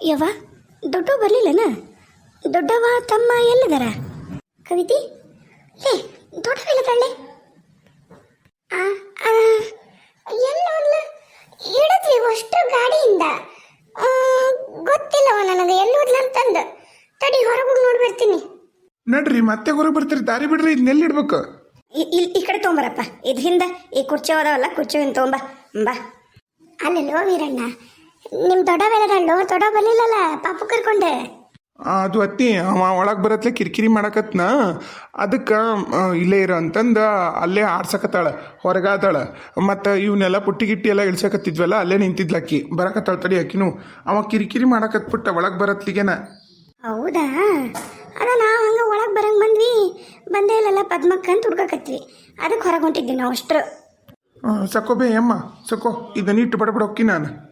ಯವ್ವ ದೊಡ್ಡ ಬರಲಿಲ್ಲನ? ದೊಡ್ಡವ ತಮ್ಮ ಎಲ್ಲದರ? ಕವಿತಿ? ಲೇ ದೊಡ್ಡವಿಲ್ಲದಳ್ಳೆ ಎಲ್ಲ ಹಿಡಿದ್ವಿ ಅಷ್ಟು ಗಾಡಿಯಿಂದ. ಆ, ಗೊತ್ತಿಲ್ಲವ ನನಗೆ ಎಲ್ಲೋದ್ಲ ಅಂತಂದು. ತಡಿ ಹೊರಗೆ ನೋಡಿ ಬರ್ತೀನಿ ನಡ್ರಿ ಮತ್ತೆ ಹೊರಗೆ ಬರ್ತೀರಿ ದಾರಿ ಬಿಡ್ರಿ ಇದನ್ನೆಲ್ಲಿ ಇಡ್ಬೇಕು? ಇಲ್ಲಿ ಈ ಕಡೆ ತೊಗೊಂಬರಪ್ಪ. ಇದು ಹಿಂದೆ ಈ ಕುರ್ಚಿ ಹೋದವಲ್ಲ ಕುರ್ಚಿ ಹಿಂದೆ ತೊಗೊಂಬ. ಬಾ. ಅಲ್ಲೆಲ್ಲೋ ವೀರಣ್ಣ ನಿಮ್ಮ ದೊಡ್ಡವೆಲ್ಲರಲ್ಲೋ ದೊಡ್ಡ ಬರ್ಲಿಲ್ಲಲ್ಲ ಪಾಪು ಕರ್ಕೊಂಡೆ. ಅದು ಅತ್ತಿ ಅವ ಒಳಗೆ ಬರತ್ಲೆ ಕಿರಿಕಿರಿ ಮಾಡಕತ್ನ. ಅದಕ್ಕೆ ಇಲ್ಲೇ ಇರೋ ಅಂತಂದು ಅಲ್ಲೇ ಆಡ್ಸಕತ್ತಾಳ ಹೊರಗಾದಾಳ. ಮತ್ತು ಇವನ್ನೆಲ್ಲ ಪುಟ್ಟಿ ಗಿಟ್ಟಿ ಎಲ್ಲ ಇಳ್ಸಕತ್ತಿದ್ವಲ್ಲ ಅಲ್ಲೇ ನಿಂತಿದ್ಲಕ್ಕಿ ಬರಕತ್ತಾಳ ತಡಿ ಅಕ್ಕಿನು. ಅವ ಕಿರಿಕಿರಿ ಮಾಡಕತ್ಬಿಟ್ಟ ಒಳಗೆ ಬರತ್ಲಿಗೆನ. ಹೌದಾ? ಅದ ನಾವು ಹಂಗೆ ಒಳಗೆ ಬರಂಗೆ ಬಂದ್ವಿ. ಬಂದೇ ಇಲ್ಲಲ್ಲ ಪದ್ಮಕ್ಕ ಅಂತ ಹುಡ್ಕಕತ್ವಿ. ಅದಕ್ಕೆ ಹೊರಗೆ ಹೊಂಟಿದ್ವಿ ನಾವು ಅಷ್ಟರು. ಆ, ಸಕೋ ಬೇ ಅಮ್ಮ ಸಕೋ ಇದನ್ನ ಇಟ್ಟು ಬಡಬಡ ಹೊಕ್ಕಿ ನಾನು.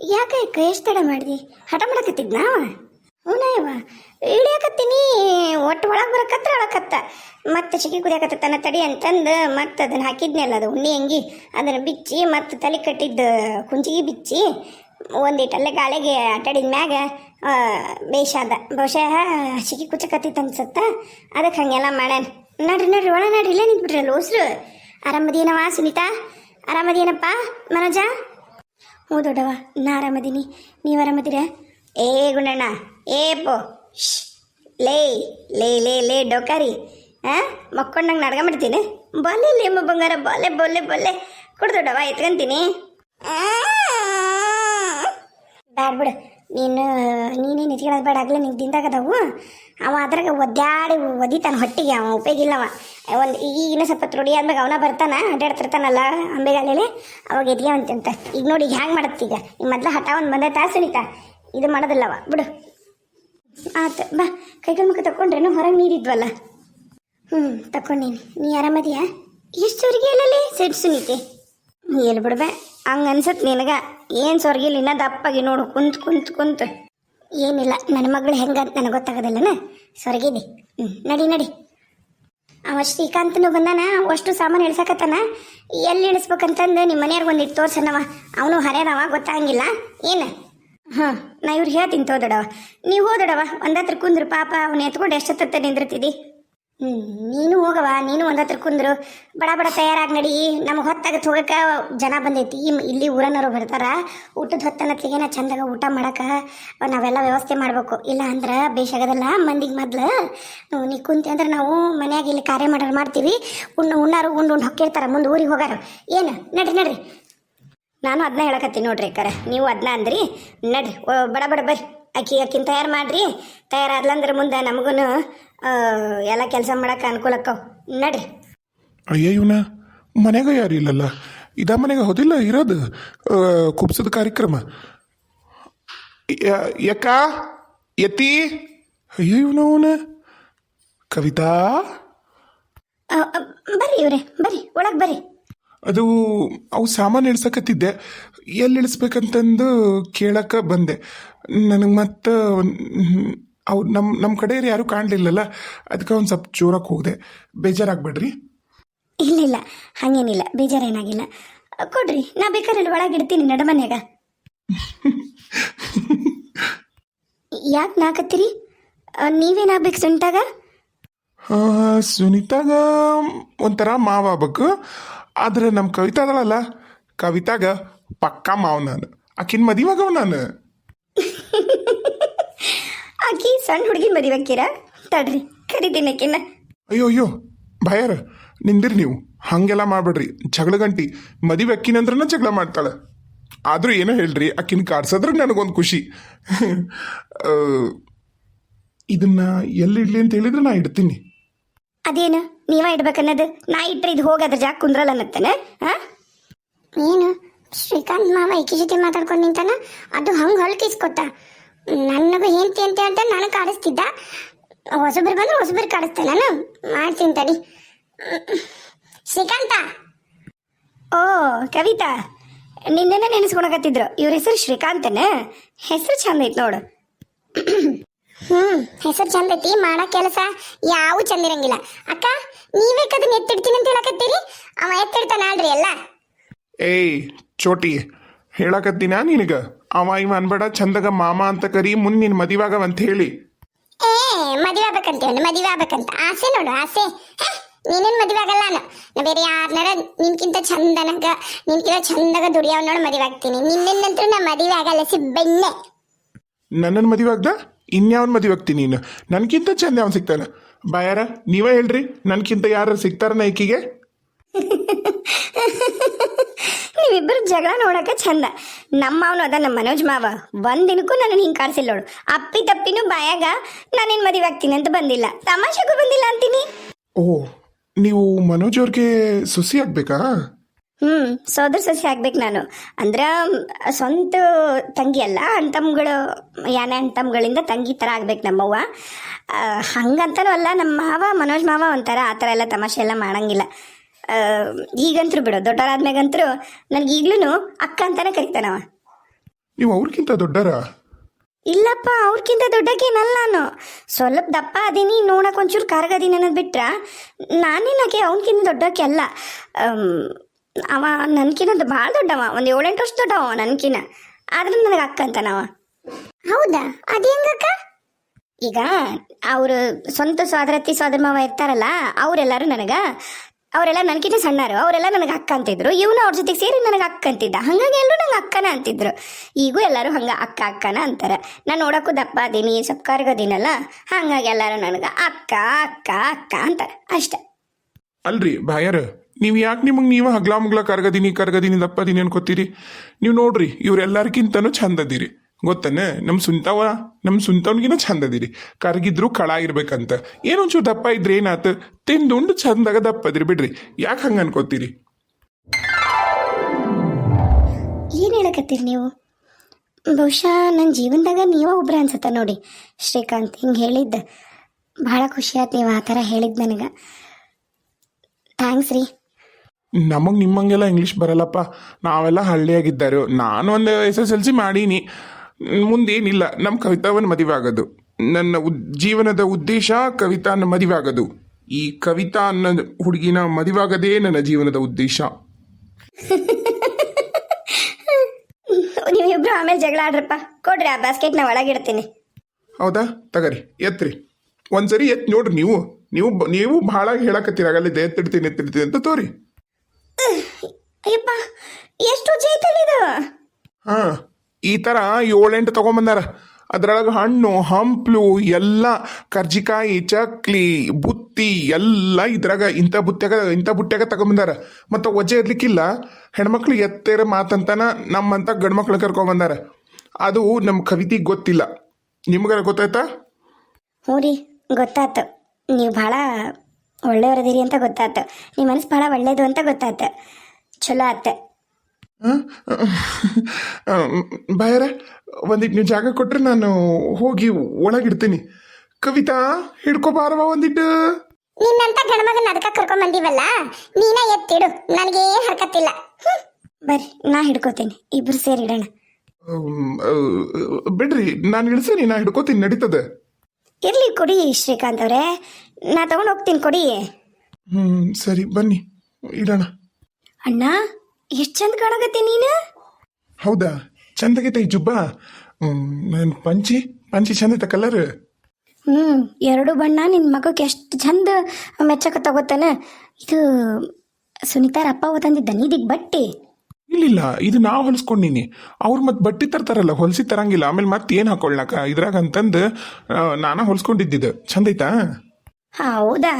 ಯಾಕೆ ಎಷ್ಟು ತಡ ಮಾಡಿದಿ? ಹಠ ಮಾಡಕತ್ತಿದ್ ನಾವ ಹೂನಯ್ಯವ ಇಳಿಯಾಕತ್ತೀನಿ ಒಟ್ಟು ಒಳಗೆ ಬರಕತ್ರ ಅಳಕತ್ತ ಮತ್ತೆ ಚಿಕ್ಕಿ ಕುದಿಯಾಕತ್ತನ ತಡಿ ಅಂತಂದು ಮತ್ತೆ ಅದನ್ನ ಹಾಕಿದ್ನಲ್ಲ ಅದು ಉಣ್ಣಿ ಅಂಗಿ. ಅದನ್ನು ಬಿಚ್ಚಿ ಮತ್ತೆ ತಲೆ ಕಟ್ಟಿದ್ದು ಕುಂಚಿಗೆ ಬಿಚ್ಚಿ ಒಂದಿಟ್ಟಲ್ಲೇ ಗಾಳಿಗೆ ಆಟಾಡಿದ ಮ್ಯಾಗ ಬೇಷಾದ ಬಹುಶಃ ಚಿಕ್ಕಿ ಕುಚ್ಚಕತ್ತಿತ್ತು ಅನ್ಸತ್ತ? ಅದಕ್ಕೆ ಹಂಗೆಲ್ಲ ಮಾಡ್ಯಾನ. ನಡ್ರಿ ನಡ್ರಿ ಒಳ ನಡ್ರಿ. ಇಲ್ಲೇ ನಿಂತ್ಬಿಟ್ರಲ್ಲ ಉಸ್ರು ಆರಾಮದೇನವ ಸುನೀತಾ? ಆರಾಮದೇನಪ್ಪ ಮನೋಜ? ಹ್ಞೂ ದೊಡ್ಡವ ನಾ ಆರಾಮದೀನಿ. ನೀವು ಆರಾಮದಿರಾ? ಏ ಗುಣಣ್ಣ ಏ ಪೋ. ಶ್, ಲೇ ಲೇ ಲೇ ಲೇ ಡೋಕಾರಿ. ಹಾಂ ಮಕ್ಕೊಂಡಂಗೆ ನಾಟಕ ಮಾಡ್ತೀನಿ ಬಲ್ಲೆ ಲೇಮ್ಮ ಬಂಗಾರ ಬಲ್ಲೆ ಬಲ್ಲೆ ಬಲ್ಲೆ ಕೊಡು ದೊಡ್ಡವ ಎತ್ಕೊಂತೀನಿ. ಬ್ಯಾಡ್ ಬಿಡು ನೀನು, ನೀನೇ ನಿತ್ಕೊಳ್ಳೋದು ಬೇಡ, ಆಗಲೇ ನಿಂಗೆ ದಿಂದಾಗದವು. ಅವ ಅದ್ರಾಗ ಒದ್ದಾಡಿ ಒದಿತಾನೆ ಹೊಟ್ಟಿಗೆ, ಅವ ಉಪಯೋಗಿಲ್ಲವ ಒಂದು ಈಗಿನ ಸ್ವಲ್ಪ ರೂಢಿ ಅಂದಾಗ ಅವನ ಬರ್ತಾನೆ ಅಡ್ಡಾಡ್ತಿರ್ತಾನಲ್ಲ ಅಂಬೆಗಾಲಲ್ಲಿ ಅವಾಗ ಅಂತ ಈಗ ನೋಡಿ, ಈಗ ಹ್ಯಾಂಗೆ ಮಾಡತ್ತೀಗ ಈಗ? ಮೊದ್ಲು ಹಠ ಒಂದು ತಾಸು ಸುನೀತಾ. ಇದು ಮಾಡೋದಿಲ್ಲವ ಬಿಡು. ಆತು, ಬಾ. ಕೈಗಳ ಮುಖ ತಕೊಂಡ್ರೇನು ಹೊರಗೆ ನೀರಿದ್ವಲ್ಲ. ಹ್ಞೂ ತಕೊಂಡೀನಿ ನೀ ಆರಾಮದಿಯಾ? ಎಷ್ಟು ಅವ್ರಿಗೆ ಎಲ್ಲಲ್ಲಿ ಸೆಟ್ ಸುನೀತಿ. ಎಲ್ಲಿ ಬಿಡ್ಬೆ. ಹಂಗ ಅನ್ಸತ್ ನಿನಗ. ಏನು ಸೊರ್ಗಿಲ್ಲ ಇನ್ನ ದಪ್ಪಾಗಿ ನೋಡು. ಕುಂತ್ ಕುಂತ್ ಕುಂತ್. ಏನಿಲ್ಲ ನನ್ನ ಮಗಳು ಹೆಂಗಂತ ನನಗೆ ಗೊತ್ತಾಗೋದಿಲ್ಲನ? ಸೊರಗಿದೆ. ನಡಿ ನಡಿ. ಅವ ಶ್ರೀಕಾಂತನು ಬಂದಾನ, ಅಷ್ಟು ಸಾಮಾನು ಇಳ್ಸಕತ್ತಾನ. ಎಲ್ಲಿ ಇಳಿಸ್ಬೇಕಂತಂದು ನಿಮ್ಮ ಮನೆಯವ್ರಿಗೆ ಒಂದಿಟ್ಟು ತೋರ್ಸನವ. ಅವನು ಹರ್ಯಾದವ, ಗೊತ್ತಾಗಂಗಿಲ್ಲ. ಏನು? ಹಾಂ, ನಾ ಇವ್ರು ಹೇಳ್ತೀನಿ ತೋದಡವ ನೀವು ಹೋದಡವ ಒಂದತ್ರ ಕುಂದ್ರು ಪಾಪ, ಅವನು ಎತ್ಕೊಂಡು ಎಷ್ಟೊತ್ತ ನಿಂದಿರ್ತಿದ್ದಿ ನೀನು ಹೋಗವ ನೀನು ಒಂದತ್ರ ಕುಂದ್ರು. ಬಡ ಬಡ ತಯಾರಾಗಿ ನಡಿ, ನಮಗೆ ಹೊತ್ತಾಗತ್ ಹೋಗಕ್ಕೆ ಜನ ಬಂದೈತಿ. ಇಲ್ಲಿ ಊರನವರು ಬರ್ತಾರ, ಊಟದ ಹೊತ್ತನತ್ಲಿಗೆ ನಾ ಚಂದಾಗ ಊಟ ಮಾಡಕ್ಕೆ ನಾವೆಲ್ಲ ವ್ಯವಸ್ಥೆ ಮಾಡಬೇಕು. ಇಲ್ಲ ಅಂದ್ರೆ ಬೇಷಾಗದಲ್ಲ, ಮಂದಿಗೆ ಮೊದ್ಲು. ನೀ ಕುಂತಿ ಅಂದ್ರೆ ನಾವು ಮನ್ಯಾಗ ಇಲ್ಲಿ ಕಾರ್ಯ ಮಾಡೋರು ಮಾಡ್ತೀವಿ. ಉಣ್ಣು, ಉಣ್ಣಾರು, ಉಂಡು ಉಂಡು ಹೊಕ್ಕಿರ್ತಾರ, ಮುಂದೆ ಊರಿಗೆ ಹೋಗಾರ. ಏನು? ನಡ್ರಿ ನಡ್ರಿ. ನಾನು ಅದನ್ನ ಹೇಳಕತ್ತೀನಿ ನೋಡ್ರಿ ಅಕ್ಕಾರ. ನೀವು ಅದನ್ನ ಅಂದ್ರಿ. ನಡ್ರಿ ಬಡ ಬಡ ಬರ್ರಿ. ಅಕ್ಕಿ ಅಕ್ಕಿನ ತಯಾರು ಮಾಡ್ರಿ. ತಯಾರಾದ್ಲಂದ್ರೆ ಮುಂದೆ ನಮಗೂ ಎಲ್ಲ ಕೆಲಸ ಮಾಡಕ್ಕೆ ಅನುಕೂಲ ಅಕ್ಕವ್ ನಡ್ರಿ. ಅಯ್ಯ ಇವನ ಮನೆಗ ಯಾರು ಇಲ್ಲಲ್ಲ? ಇದ ಮನೆಗೆ ಹೋದಿಲ್ಲ ಇರೋದು ಕುಪ್ಸದ ಕುಬ್ಸದ ಕಾರ್ಯಕ್ರಮ. ಯಕ್ಕ ಯತಿ? ಅಯ್ಯ ಇವನ ಅವನ. ಕವಿತಾ? ಬರ್ರಿ ಇವ್ರೆ ಬರ್ರಿ ಒಳಗೆ ಬರ್ರಿ. ಅದು ಅವು ಸಾಮಾನು ಇಳಿಸಕತ್ತಿದ್ದೆ. ಎಲ್ಲಿ ಇಳಿಸ್ಬೇಕಂತಂದು ಕೇಳಕ್ಕೆ ಬಂದೆ. ನನಗೆ ಮತ್ತೆ ಅವ್ರು ನಮ್ಮ ನಮ್ಮ ಕಡೆಯವ್ರು ಯಾರೂ ಕಾಣಲಿಲ್ಲಲ್ಲ ಅದಕ್ಕೆ ಒಂದು ಸ್ವಲ್ಪ ಜೋರಾಗಿ ಹೋದೆ. ಬೇಜಾರಾಗ್ಬೇಡ್ರಿ. ಇಲ್ಲ ಇಲ್ಲ ಹಾಗೇನಿಲ್ಲ ಬೇಜಾರೇನಾಗಿಲ್ಲ. ಕೊಡ್ರಿ ನಾ ಬೇಕಾದ್ರೆ ಇಲ್ಲಿ ಒಳಗೆ ಇಡ್ತೀನಿ ನಡಮನ್ಯಾಗ. ಯಾಕೆ ನಾಕತ್ತೀರಿ? ನೀವೇನಾಗ್ಬೇಕು ಸುಂಟಾಗ ಸುನಿತಾಗ? ಸುನೀತಾಗ ಒಂಥರ ಮಾವ ಆಗ್ಬೇಕು. ಆದ್ರೆ ನಮ್ಮ ಕವಿತಾ ಅದಳಲ್ಲ. ಕವಿತಾಗ ಪಕ್ಕಾ ಮಾವ ನಾನು. ಆಕಿನ ಮದಿವಾಗವ ನಾನು. ಆಕಿ ಸಣ್ಣ ಹುಡುಗಿ ಮದಿಬೇಕೀರ ತಡ್ರಿ ಕರಿತೀನಿ ಆಕಿನ ಅಯ್ಯೋ ಅಯ್ಯೋ ಭಯರ ನಿಂದಿರಿ ನೀವು. ಹಂಗೆಲ್ಲ ಮಾಡ್ಬೇಡ್ರಿ. ಜಗಳ ಗಂಟಿ ಮದುವೆ ಅಕ್ಕಿನಂದ್ರನ ಜಗಳ ಮಾಡ್ತಾಳೆ. ಆದ್ರೂ ಏನೋ ಹೇಳ್ರಿ ಅಕ್ಕಿನ ಕಾಡ್ಸದ್ರೆ ನನಗೊಂದು ಖುಷಿ. ಇದನ್ನ ಇದನ್ನ ಎಲ್ಲಿಡ್ಲಿ ಅಂತ ಹೇಳಿದ್ರೆ ನಾ ಇಡ್ತೀನಿ. ಅದೇನು? ನೀವ ಇಡ್ಬೇಕನ್ನೋದು? ನಾ ಇಟ್ರೆ ಇದು ಹೋಗದ್ರ ಜಾಗ ಕುಂದ್ರಲ್ಲ ಅನ್ನತ್ತೇನೆ? ಹಾ ಏನು? ಶ್ರೀಕಾಂತ್ ಮಾವ ಏಕಿ ಜೊತೆ ಮಾತಾಡ್ಕೊಂಡು ನಿಂತಾನ? ಅದು ಹಂಗೆ ಹೊಲ್ಕಿಸ್ಕೊಟ್ಟ ನನಗೂ ಹೆಂಡತಿ ಅಂತ ಹೇಳ್ತಾ ನನಗೆ ಕಾಡಿಸ್ತಿದ್ದ. ಹೊಸಬ್ರು ಬಂದ್ರೆ ಹೊಸಬ್ರು ಕಾಡಿಸ್ತೆ ನಾನು. ಮಾಡ್ತೀನಿ ತಡಿ. ಶ್ರೀಕಾಂತ! ಓ ಕವಿತಾ. ನಿನ್ನೆನೇ ನೆನೆಸ್ಕೊಳಕತ್ತಿದ್ರು. ಇವ್ರ ಹೆಸರು ಶ್ರೀಕಾಂತನ? ಹೆಸರು ಚಂದ ಐತ್ ನೋಡು. ಹ್ಮ್ ಹೆಸರು ಚಂದ ಐತಿ ಮಾಡೋ ಕೆಲಸ ಯಾವ ಚಂದ ಇರಂಗಿಲ್ಲ. ಅಕ್ಕ ನೀವೇ ಕದ ಎತ್ತಿಡ್ತೀನಿ ಅಂತ ಹೇಳಕತ್ತೀರಿ? ಅವ ಎತ್ತಿಡ್ತಾನ ಅಲ್ರಿ ಎಲ್ಲ? ಏಯ್ ಚೋಟಿ ಹೇಳಕತ್ತೀನ ನಿನಗ? ಅವ ಇವ ಅನ್ಬೇಡ ಚಂದಗ ಮಾಮ ಅಂತ ಕರಿ ಮುಂದೆ ನಿನ್ ಮದಿವಾಗ ಅಂತ ಹೇಳಿ. ಏ ಮದುವೆ ಹೇಳಿ ಮದುವೆ ಆಗ್ಬೇಕಂತ ಆಸೆ ನೋಡು ಆಸೆ. ನೀನೇನ್ ಮದುವೆ ಆಗಲ್ಲ ನಾನು ನಾ ಬೇರೆ ಯಾರನ್ನಾರ ನಿನ್ಕಿಂತ ಚಂದನಗ ನಿನ್ಕಿಂತ ಚಂದಗ ದುಡಿಯವ್ ನೋಡಿ ಮದುವೆ ಆಗ್ತೀನಿ ನಿನ್ನಂತೂ ನಾ ಮದುವೆ ಆಗಲ್ಲ ಸಿ ಬೆಣ್ಣೆ ನನ್ನನ್ ಮದಿವಾಗ್ದ? ಇನ್ಯಾವನ್ ಮದಿವಾಗ್ತೀನಿ ನೀನು? ನನಗಿಂತ ಚಂದ ಅವನು ಸಿಗ್ತಾನ? ಬಾಯಾರ ನೀವೇ ಹೇಳ್ರಿ ನನ್ಕಿಂತ ಯಾರು ಸಿಗ್ತಾರ ನೈಕಿಗೆ ನೀವಿಬ್ಬರು ಜಗಳ ನೋಡಕ್ಕೆ ಚಂದ. ನಮ್ಮ ಅವನು ಅದ ನಮ್ಮ ಮನೋಜ್ ಮಾವ. ಒಂದ್ ದಿನಕ್ಕೂ ನಾನು ಹಿಂಗೆ ಕಾಡ್ಸಿಲ್ಲ ನೋಡು. ಅಪ್ಪಿ ತಪ್ಪಿನೂ ಬಾಯಾಗ ನಾನೇನು ಮದುವೆ ಆಗ್ತೀನಿ ಅಂತ ಬಂದಿಲ್ಲ. ತಮಾಷೆಗೂ ಬಂದಿಲ್ಲ ಅಂತೀನಿ. ಓ ನೀವು ಮನೋಜ್ ಅವ್ರಿಗೆ ಸುಸಿ ಆಗ್ಬೇಕಾ? ಹ್ಮ್ ಸೋದರ ಸಸಿ ಹಾಕ್ಬೇಕು ನಾನು. ಅಂದ್ರ ಸ್ವಂತ ತಂಗಿ ಅಲ್ಲ ಅಣ್ತಮ್ಗಳು ಯಾನೆ ಅಣ್ತಮ್ಗಳಿಂದ ತಂಗಿ ಥರ ಆಗ್ಬೇಕು ನಮ್ಮವ್ವ. ಹಂಗಂತನೂ ಅಲ್ಲ ನಮ್ಮ ಮಾವ ಮನೋಜ್ ಮಾವ ಒಂಥರ ಆ ಥರ ಎಲ್ಲ ತಮಾಷೆ ಎಲ್ಲ ಮಾಡಂಗಿಲ್ಲ. ಈಗಂತರೂ ಬಿಡು ದೊಡ್ಡವರಾದ್ಮೇಗಂತರೂ ನನಗೆ ಈಗ್ಲೂ ಅಕ್ಕ ಅಂತಾನೆ ಕರಿತಾನವ. ನೀವು ಅವ್ರಿಗಿಂತ ದೊಡ್ಡರ? ಇಲ್ಲಪ್ಪ ಅವ್ರಕ್ಕಿಂತ ದೊಡ್ಡಕ್ಕೇನಲ್ಲ ನಾನು. ಸ್ವಲ್ಪ ದಪ್ಪ ಅದೀನಿ ನೋಡಕ್ ಒಂಚೂರು ಕಾರ್ಗದೀನಿ ಅನ್ನೋದು ಬಿಟ್ರ ನಾನೇನಾಗೆ ಅವನಕಿಂತ ದೊಡ್ಡಕ್ಕೆ ಅಲ್ಲ. ಅವ ನನ್ಕಿನ್ನ ಭಾಳ ದೊಡ್ಡವ ಒಂದು ಏಳೆಂಟು ವರ್ಷ ದೊಡ್ಡವ ಅವ ನನ್ಕಿನ ಆದ್ರೆ ನನಗೆ ಅಕ್ಕ ಅಂತಾನವ. ಹೌದಾ? ಅದೇಂಗ ಈಗ ಅವರು ಸ್ವಂತ ಸ್ವಾದರತಿ ಸೋದರ ಮಾವ ಇರ್ತಾರಲ್ಲ ಅವರೆಲ್ಲರೂ ನನಗ ಅವರೆಲ್ಲ ನನ್ಕಿನ ಸಣ್ಣರು ಅವರೆಲ್ಲ ನನಗೆ ಅಕ್ಕ ಅಂತಿದ್ರು. ಇವನು ಅವ್ರ ಜೊತೆಗೆ ಸೇರಿ ನನಗೆ ಅಕ್ಕ ಅಂತಿದ್ದ. ಹಂಗಾಗಿ ಎಲ್ಲರೂ ನಂಗೆ ಅಕ್ಕನ ಅಂತಿದ್ರು. ಈಗೂ ಎಲ್ಲರೂ ಹಂಗೆ ಅಕ್ಕ ಅಕ್ಕನ ಅಂತಾರೆ. ನಾನು ನೋಡೋಕ್ಕೂ ದಪ್ಪ ಅದೀನಿ ಸ್ವಲ್ಪ ಕರ್ಗದೀನಲ್ಲ ಹಾಗಾಗಿ ಎಲ್ಲರೂ ನನಗೆ ಅಕ್ಕ ಅಕ್ಕ ಅಕ್ಕ ಅಂತಾರೆ. ಅಷ್ಟೆ. ಅಲ್ರಿ ಬಾಯರ್. ನೀವು ಯಾಕೆ ನಿಮಗೆ ನೀವು ಹಗ್ಲ ಮುಗ್ಲ ಕರ್ಗದೀನಿ ಕರ್ಗದೀನಿ, ದಪ್ಪದೀನಿ ಅನ್ಕೋತೀರಿ? ನೀವು ನೋಡ್ರಿ ಇವ್ರೆಲ್ಲರಿಗಿಂತನೂ ಚಂದ ಅದೀರಿ ಗೊತ್ತನೆ? ನಮ್ಮ ಸುಂತವ ನಮ್ಮ ಸುಂತವನಿಗಿನ ಚಂದ ಅದೀರಿ ಕರ್ಗಿದ್ರು ಕಳ ಇರ್ಬೇಕಂತ. ಏನೊಂಚೂರು ದಪ್ಪ ಇದ್ರೆ ಏನಾತ? ತಿಂದುಂಡು ಚಂದಾಗ ದಪ್ಪದ್ರಿ ಬಿಡ್ರಿ. ಯಾಕೆ ಹಂಗೆ ಅನ್ಕೋತೀರಿ? ಏನು ಹೇಳಕತ್ತೀರಿ ನೀವು? ಬಹುಶಃ ನನ್ನ ಜೀವನದಾಗ ನೀವ ಒಬ್ರ ಅನ್ಸತ್ತ ನೋಡಿ. ಶ್ರೀಕಾಂತ್ ಹಿಂಗೆ ಹೇಳಿದ್ದ. ಭಾಳ ಖುಷಿ ಆಯ್ತು ನೀವು ಆ ಥರ ಹೇಳಿದ್ದು ನನಗೆ. ಥ್ಯಾಂಕ್ಸ್ ರೀ. ನಮಗೆ ನಿಮ್ಮಂಗೆಲ್ಲ ಇಂಗ್ಲೀಷ್ ಬರಲ್ಲಪ್ಪ. ನಾವೆಲ್ಲ ಹಳ್ಳಿಯಾಗಿದ್ದಾರೆ. ನಾನು ಒಂದು ಎಸ್ ಎಸ್ ಎಲ್ ಸಿ ಮಾಡೀನಿ. ಮುಂದೇನಿಲ್ಲ. ನಮ್ಮ ಕವಿತಾವನ್ನ ಮದುವೆ ಆಗೋದು ನನ್ನ ಉದ್ ಜೀವನದ ಉದ್ದೇಶ ಕವಿತಾನ ಮದುವೆ ಆಗೋದು ಈ ಕವಿತಾ ಅನ್ನೋ ಹುಡುಗಿನ ಮದುವೆ ಆಗೋದೇ ನನ್ನ ಜೀವನದ ಉದ್ದೇಶ. ನೀವಿಬ್ರು ಆಮೇಲೆ ಜಗಳ ಆಡ್ರಪ್ಪ. ಕೊಡ್ರಿ ಆ ಬಾಸ್ಕೆಟ್ನ ಒಳಗಿಡ್ತೀನಿ ಹೌದಾ? ತಗರಿ ಎತ್ರಿ. ಒಂದ್ಸರಿ ಎತ್ ನೋಡ್ರಿ ನೀವು. ನೀವು ನೀವು ಭಾಳ ಹೇಳಕತ್ತೀರ. ಆಗಲ್ಲಿದ್ದೆ ಎತ್ತಿಡ್ತೀನಿ ಎತ್ತಿಡ್ತೀನಿ ಅಂತ ತೋರಿ. ಅಯ್ಯಪ್ಪ ಎಷ್ಟು ಜೈತಲ್ಲಿ ಇದು ಹಾ ಈ ಥರ ಏಳೆಂಟು ತಗೊಂಬಂದಾರ. ಅದ್ರೊಳಗೆ ಹಣ್ಣು ಹಂಪ್ಲು ಎಲ್ಲ ಕರ್ಜಿಕಾಯಿ ಚಕ್ಲಿ ಬುತ್ತಿ ಎಲ್ಲ ಇದ್ರಾಗ ಇಂಥ ಬುತ್ತ್ಯಾಗ ಇಂಥ ಬುಟ್ಟ್ಯಾಗ ತಗೊಂಬಂದಾರ. ಮತ್ತು ಒಜೆ ಇರ್ಲಿಕ್ಕಿಲ್ಲ ಹೆಣ್ಮಕ್ಳು ಎತ್ತೇರ ಮಾತಂತನ ನಮ್ಮಂತ ಗಂಡ್ಮಕ್ಳು ಕರ್ಕೊಂಬಂದಾರ. ಅದು ನಮ್ಮ ಕವಿತೆಗೆ ಗೊತ್ತಿಲ್ಲ. ನಿಮ್ಗಾರ ಗೊತ್ತಾಯ್ತಾ? ಹ್ಞೂ ರೀ ಗೊತ್ತಾಯ್ತು. ನೀವು ಭಾಳ ಒಳ್ಳೆಯವರದಿರಿ ಅಂತ ಗೊತ್ತಾತು. ನಿಮ್ಮ ಮನಸ್ಸು ಭಾಳ ಒಳ್ಳೇದು ಅಂತ ಗೊತ್ತಾತು. ಚಲೋ ಆತ. ಬಾಯರ ಒಂದಿಟ್ಟು ನೀವು ಜಾಗ ಕೊಟ್ರೆ ನಾನು ಹೋಗಿ ಒಳಗಿಡ್ತೀನಿ. ಕವಿತಾ ಹಿಡ್ಕೊಬಾರವ ಒಂದಿಟ್ಟು. ನಿನ್ನಂತ ಗಣಮಗನ ಅದಕ್ಕೆ ಕರ್ಕೊಂಡ್ ಬಂದಿವಲ್ಲ? ನೀನ ಎತ್ತಿಡು. ನನಗೆ ಏನು ಹರ್ಕತ್ತಿಲ್ಲ ಬರ್ರಿ ನಾ ಹಿಡ್ಕೋತೀನಿ. ಇಬ್ರು ಸೇರಿ ಇಡೋಣ. ಬಿಡ್ರಿ ನಾನು ಇಳಿಸೇನಿ ನಾ ಹಿಡ್ಕೋತೀನಿ ನಡೀತದೆ. ಇರ್ಲಿ ಕೊಡಿ ಶ್ರೀಕಾಂತ್ ಅವರೇ. ನಾ ತಗೊಂಡು ಹೋಗ್ತೀನಿ ಕೊಡಿ. ಹ್ಞೂ ಸರಿ ಬನ್ನಿ. ಇಡೋಣ. ಅಣ್ಣ ಎಷ್ಟು ಚಂದ ಕಾಣಕತ್ತಿ ನೀನು? ಹೌದಾ? ಚಂದಾಗೈತೆ ಈ ಜುಬ್ಬ. ನನ್ನ ಪಂಚಿ ಪಂಚಿ ಚಂದೈತೆ ಕಲರ್. ಹ್ಞೂ ಎರಡು ಬಣ್ಣ ನಿನ್ನ ಮಗಕ್ಕೆ ಎಷ್ಟು ಚಂದ ಮೆಚ್ಚಕ ತಗೋತಾನೆ. ಇದು ಸುನೀತಾರ ಅಪ್ಪ ತಂದಿದ್ದ ನೀದಿಗ್ ಬಟ್ಟೆ. ಇಲ್ಲ ಇದು ನಾ ಹೊಲಿಸ್ಕೊಂಡಿನಿ. ಅವ್ರು ಮತ್ತೆ ಬಟ್ಟೆ ತರ್ತಾರಲ್ಲ ಹೊಲ್ಸಿ ತರಂಗಿಲ್ಲ. ಆಮೇಲೆ ಮತ್ತೆ ಏನು ಹಾಕೊಳ್ಳಾಕ ಇದ್ರಾಗ ಅಂತಂದು ನಾನ ಹೊಲ್ಸ್ಕೊಂಡಿದ್ದಿದ್ದು ಚಂದೈತಾ? ಹೌದಾ?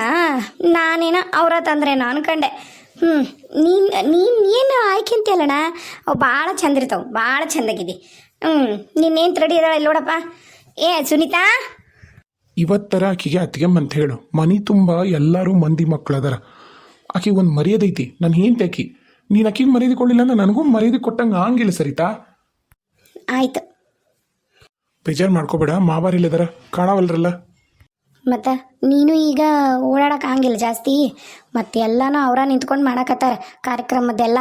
ನಾನೇನ ಅವ್ರ ತಂದ್ರೆ ನಾನು ಕಂಡೆ. ಹ್ಞೂ ನೀನು ನೀನು ಏನು ಆಯ್ಕೆ ಅಂತೀಯಲ್ಲಣ್ಣ ಅವು ಭಾಳ ಚಂದ ಇರ್ತಾವೆ ಭಾಳ ಹ್ಮ್ ಹ್ಞೂ ನಿನ್ನೇನು ರೆಡಿ ಇದಾಳೆ ನೋಡಪ್ಪ. ಏ ಸುನೀತಾ? ಇವತ್ತರ ಆಕಿಗೆ ಅತ್ತಿಗೆಮ್ಮಂತ ಹೇಳು. ಮನಿ ತುಂಬ ಎಲ್ಲರೂ ಮಂದಿ ಮಕ್ಕಳದಾರ. ಅದಾರ ಆಕಿಗೆ ಒಂದು ಮರ್ಯಾದೆ ಐತಿ ನಾನು ಏನ್ ಆಕಿ. ನೀನು ಆಕಿಗೆ ಮರ್ಯಾದೆ ಕೊಡಲಿಲ್ಲ ಅಂದ್ರೆ ನನಗೂ ಮರ್ಯಾದೆ ಕೊಟ್ಟಂಗೆ ಆಗಿಲ್ಲ ಸರಿತಾ? ಆಯ್ತು. ಬೇಜಾರು ಮಾಡ್ಕೋಬೇಡ ಮಾವಾರಿಲ್ಲದಾರ ಕಾಣವಲ್ರಲ್ಲ? ಮತ್ತು ನೀನು ಈಗ ಓಡಾಡಕ್ಕೆ ಆಗಂಗಿಲ್ಲ ಜಾಸ್ತಿ. ಮತ್ತು ಎಲ್ಲನೂ ಅವರ ನಿಂತ್ಕೊಂಡು ಮಾಡಕತ್ತಾರ ಕಾರ್ಯಕ್ರಮದ್ದೆಲ್ಲ.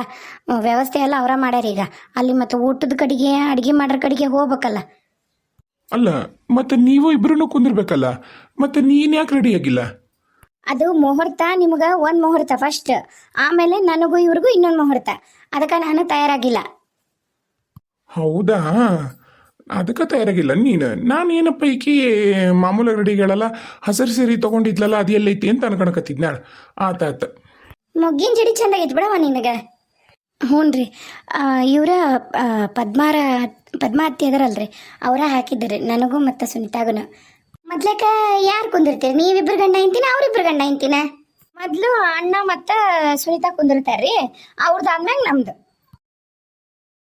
ವ್ಯವಸ್ಥೆ ಎಲ್ಲ ಅವರ ಮಾಡ್ಯಾರ ಈಗ. ಅಲ್ಲಿ ಮತ್ತು ಊಟದ ಕಡೆಗೆ ಅಡುಗೆ ಮಾಡೋರ ಕಡೆಗೆ ಹೋಗ್ಬೇಕಲ್ಲ. ಅಲ್ಲ ಮತ್ತೆ ನೀವು ಇಬ್ರು ಕುಂದಿರ್ಬೇಕಲ್ಲ. ಮತ್ತೆ ನೀನ್ ಯಾಕೆ ರೆಡಿ ಆಗಿಲ್ಲ? ಅದು ಮುಹೂರ್ತ ನಿಮ್ಗೆ ಒಂದು ಮುಹೂರ್ತ ಫಸ್ಟ್ ಆಮೇಲೆ ನನಗೂ ಇವ್ರಿಗೂ ಇನ್ನೊಂದು ಮುಹೂರ್ತ. ಅದಕ್ಕೆ ನಾನು ತಯಾರಾಗಿಲ್ಲ. ಹೌದಾ? ಅದಕ್ಕೆ ತಯಾರಾಗಿಲ್ಲ. ನೀನು, ನಾನು ಏನಪ್ಪ ಈಕಿ ಮಾಮೂಲು ಅಂಗಡಿಗಳೆಲ್ಲ ಹಸಿರು ಸೀರೆ ತೊಗೊಂಡಿದ್ಲಲ್ಲ, ಅದು ಎಲ್ಲೈತಿ ಅಂತ ಅನ್ಕೊಂಡ್ಕತ್ತಿದ್ ನಾಳೆ. ಆತ ಆತ. ಮೊಗ್ಗಿನ ಜಡಿ ಆಗೈತೆ ಬಿಡವ ನಿನಗೆ. ಹ್ಞೂ ರೀ ಇವರ ಪದ್ಮಾರ ಪದ್ಮಾ ಅತ್ತಿ ಅದರಲ್ರಿ, ಅವರ ಹಾಕಿದ್ದಾರೆ, ನನಗೂ ಮತ್ತು ಸುನಿತಾಗೂನು. ಮೊದ್ಲಕ್ಕ ಯಾರು ಕುಂದಿರ್ತೀರಿ? ನೀವಿಬ್ರು ಗಂಡ ಇಂತಿನ ಅವ್ರಿಬ್ರು ಗಂಡ ಇಂತಿನ ಮೊದಲು ಅಣ್ಣ ಮತ್ತು ಸುನಿತಾ ಕುಂದಿರ್ತಾರ್ರಿ ಅವ್ರದ್ದು ಆದ್ಮ್ಯಾಗ ನಮ್ದು.